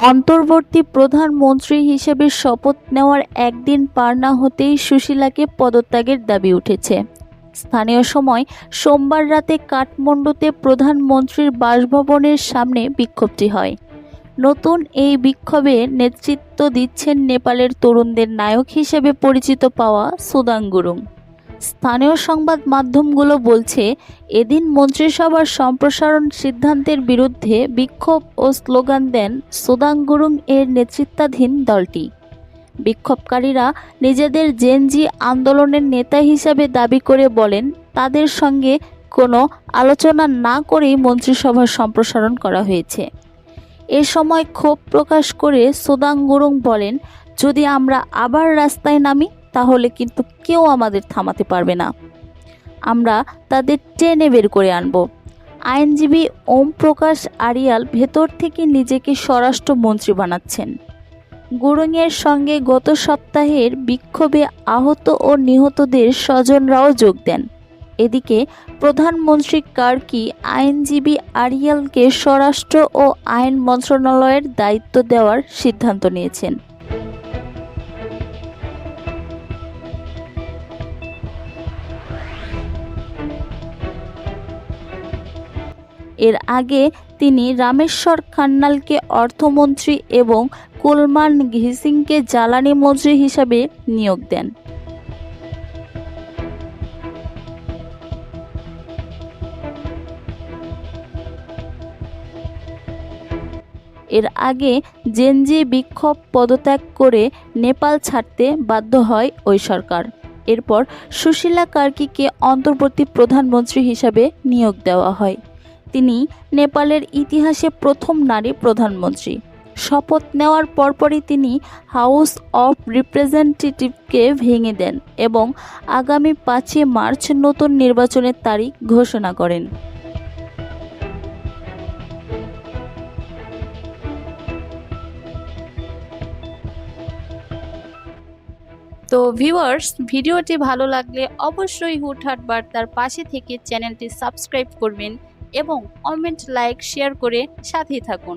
অন্তর্বর্তী প্রধানমন্ত্রী হিসেবে শপথ নেওয়ার একদিন পার না হতেই সুশীলাকে পদত্যাগের দাবি উঠেছে। স্থানীয় সময় সোমবার রাতে কাঠমান্ডুতে প্রধানমন্ত্রীর বাসভবনের সামনে বিক্ষোভটি হয়। নতুন এই বিক্ষোভে নেতৃত্ব দিচ্ছেন নেপালের তরুণদের নায়ক হিসেবে পরিচিত পাওয়া সুদাং গুরুং স্থানীয় সংবাদ মাধ্যমগুলো বলছে, এদিন মন্ত্রিসভার সম্প্রসারণ সিদ্ধান্তের বিরুদ্ধে বিক্ষোভ ও স্লোগান দেন সুদাং গুরুং এর নেতৃত্বাধীন দলটি। বিক্ষোভকারীরা নিজেদের জেনজি আন্দোলনের নেতা হিসাবে দাবি করে বলেন, তাদের সঙ্গে কোনো আলোচনা না করেই মন্ত্রিসভার সম্প্রসারণ করা হয়েছে। এ সময় ক্ষোভ প্রকাশ করে সুদাং গুরুং বলেন, যদি আমরা আবার রাস্তায় নামি তাহলে কিন্তু কেউ আমাদের থামাতে পারবে না। আমরা তাদের টেনে বের করে আনব। আইনজীবী ওম প্রকাশ আরিয়াল ভেতর থেকে নিজেকে স্বরাষ্ট্রমন্ত্রী বানাচ্ছেন। গুরুংয়ের সঙ্গে গত সপ্তাহের বিক্ষোভে আহত ও নিহতদের স্বজনরাও যোগ দেন। এদিকে প্রধানমন্ত্রী কার্কি আইনজীবী আরিয়ালকে স্বরাষ্ট্র ও আইন মন্ত্রণালয়ের দায়িত্ব দেওয়ার সিদ্ধান্ত নিয়েছেন। এর আগে তিনি রামেশ্বর খান্নালকে অর্থমন্ত্রী এবং কুলমান ঘিসিংকে জ্বালানি মন্ত্রী হিসাবে নিয়োগ দেন। এর আগে জেনজি বিক্ষোভ পদত্যাগ করে নেপাল ছাড়তে বাধ্য হয় ওই সরকার। এরপর সুশীলা কার্কিকে অন্তর্বর্তী প্রধানমন্ত্রী হিসাবে নিয়োগ দেওয়া হয়। তিনি নেপালের ইতিহাসে প্রথম নারী প্রধানমন্ত্রী। শপথ নেওয়ার পরপরই তিনি হাউস অফ রিপ্রেজেন্টেটিভকে ভেঙে দেন এবং আগামী পাঁচই মার্চ নতুন নির্বাচনের তারিখ ঘোষণা করেন। তো ভিউয়ার্স ভিডিওটি ভালো লাগলে অবশ্যই হুটহাট বার্তার পাশে থেকে চ্যানেলটি সাবস্ক্রাইব করবেন। এবং কমেন্ট লাইক শেয়ার করে সাথেই থাকুন।